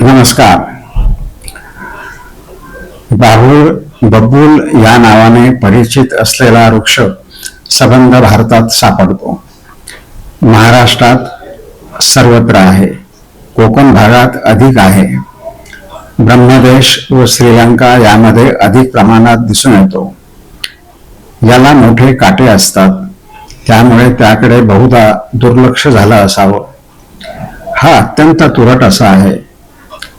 नमस्कार. बाहुळ बबूल या नावाने परिचित असलेला वृक्ष सबंध भारतात सापडतो. महाराष्ट्रात सर्वत्र आहे. कोकण भागात अधिक आहे. ब्रह्मदेश व श्रीलंका यामध्ये अधिक प्रमाणात दिसून येतो. याला मोठे काटे असतात. त्यामुळे त्याकडे बहुधा दुर्लक्ष झालं असावं. हा अत्यंत तुरट असा आहे.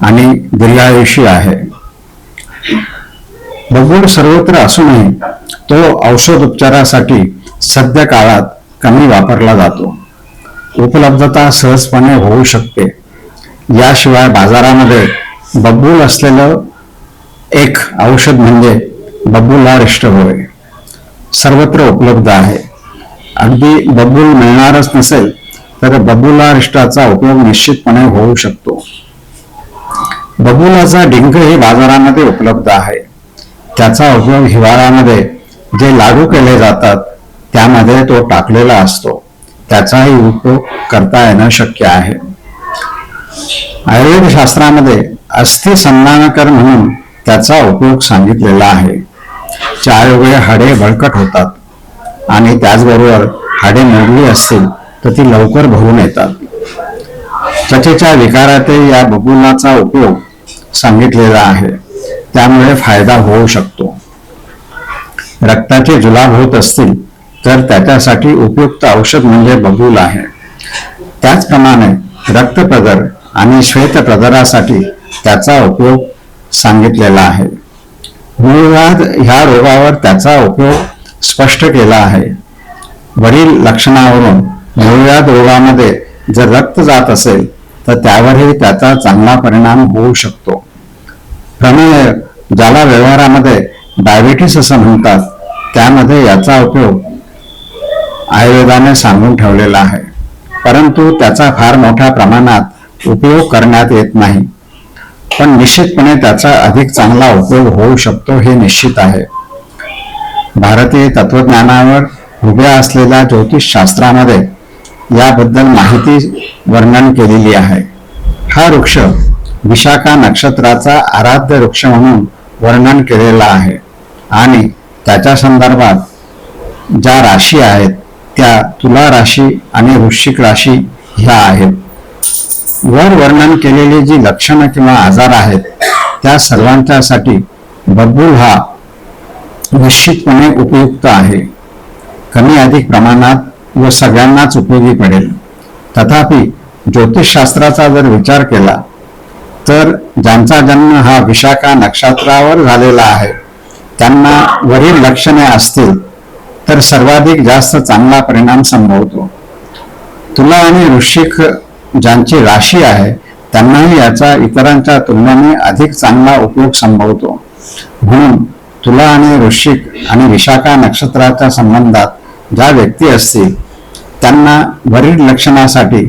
आणि दीर्घायुषी आहे. बबूळ सर्वत्र असूनही तो औषध उपचारासाठी सध्या काळात कमी वापरला जातो. उपलब्धता सहजपणे होऊ शकते. याशिवाय बाजारामध्ये बबूल असलेलं एक औषध म्हणजे बबुलारिष्ट होय. सर्वत्र उपलब्ध आहे. अगदी बबूल मिळणारच नसेल तर बबुलारिष्टाचा उपयोग निश्चितपणे होऊ शकतो. बबुलाचा डिंक हे बाजारामध्ये उपलब्ध आहे. त्याचा उपयोग हिवाळ्यामध्ये जे लाडू केले जातात त्यामध्ये तो टाकलेला असतो. त्याचाही उपयोग करता येणं शक्य आहे. आयुर्वेद शास्त्रामध्ये अस्थि संधानकर म्हणून त्याचा उपयोग सांगितलेला आहे. ज्यायोगे हाडे बळकट होतात आणि त्याचबरोबर हाडे मोडली असतील तर ती लवकर भरून येतात. त्वचेच्या विकारातही या बबुलाचा उपयोग सांगितलेला आहे. त्यामुळे फायदा होऊ शकतो. रक्ताचे जुलाब होत असतील तर त्याच्यासाठी उपयुक्त औषध म्हणजे बबूल आहे. त्याचप्रमाणे रक्तप्रदर आणि श्वेतप्रदरासाठी त्याचा उपयोग सांगितलेला आहे. मूळव्याध ह्या रोगावर त्याचा उपयोग स्पष्ट केला आहे. वरील लक्षणावरून मूळव्याध रोगामध्ये जर रक्त जात असेल तर त्यावरही त्याचा चांगला परिणाम होऊ शकतो. प्रमेय ज्याला व्यवहारामध्ये डायबिटीस असं म्हणतात त्यामध्ये याचा उपयोग आयुर्वेदाने सांगून ठेवलेला आहे. परंतु त्याचा फार मोठ्या प्रमाणात उपयोग करण्यात येत नाही. पण निश्चितपणे त्याचा अधिक चांगला उपयोग होऊ शकतो हे निश्चित आहे. भारतीय तत्वज्ञानावर उभ्या असलेल्या ज्योतिषशास्त्रामध्ये याबद्दल माहिती वर्णन केलेली आहे. हा वृक्ष विशाखा नक्षत्राचा आराध्य वृक्ष म्हणून वर्णन केलेला आहे. आणि त्याच्या संदर्भात ज्या राशी आहेत त्या तुला राशी आणि वृश्चिक राशी ह्या आहेत. वर वर्णन केलेली जी लक्षणं किंवा आजार आहेत त्या सर्वांच्यासाठी बब्बूल हा निश्चितपणे उपयुक्त आहे. कमी अधिक प्रमाणात व सगळ्यांनाच उपयोगी पडेल. तथापि ज्योतिषशास्त्राचा जर विचार केला तर ज्यांचा जन्म हा विशाखा नक्षत्रावर झालेला आहे त्यांना वरील लक्षणे असतील तर सर्वाधिक जास्त चांगला परिणाम संभवतो. तुला आणि ऋषिक ज्यांची राशी आहे त्यांनाही याचा इतरांच्या तुलनेने अधिक चांगला उपयोग संभवतो. म्हणून तुला आणि ऋषिक आणि विशाखा नक्षत्राच्या संबंधात ज्या व्यक्ती असतील त्यांना वरील लक्षणासाठी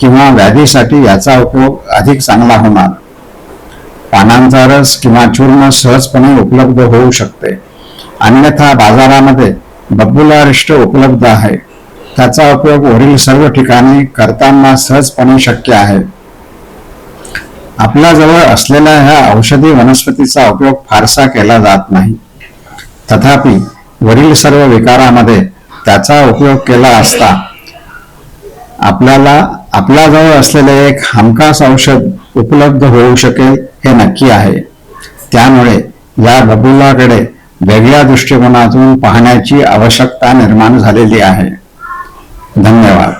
किंवा व्याधीसाठी याचा उपयोग अधिक चांगला होणार. पानांचा रस किंवा चूर्ण सहजपणे उपलब्ध होऊ शकते. अन्यथा बाजारामध्ये बब्बुलारिष्ट उपलब्ध आहे. त्याचा उपयोग वरील सर्व ठिकाणी करताना सहजपणे शक्य आहे. आपल्या जवळ असलेल्या ह्या औषधी वनस्पतीचा उपयोग फारसा केला जात नाही. तथापि वरील सर्व विकारामध्ये त्याचा उपयोग केला असता आपल्याला आपल्याजवळ असलेले एक हमखास औषध उपलब्ध होऊ शकेल हे नक्की आहे. त्यामुळे या बबुलाकडे वेगळ्या दृष्टिकोनातून पाहण्याची आवश्यकता निर्माण झालेली आहे. धन्यवाद.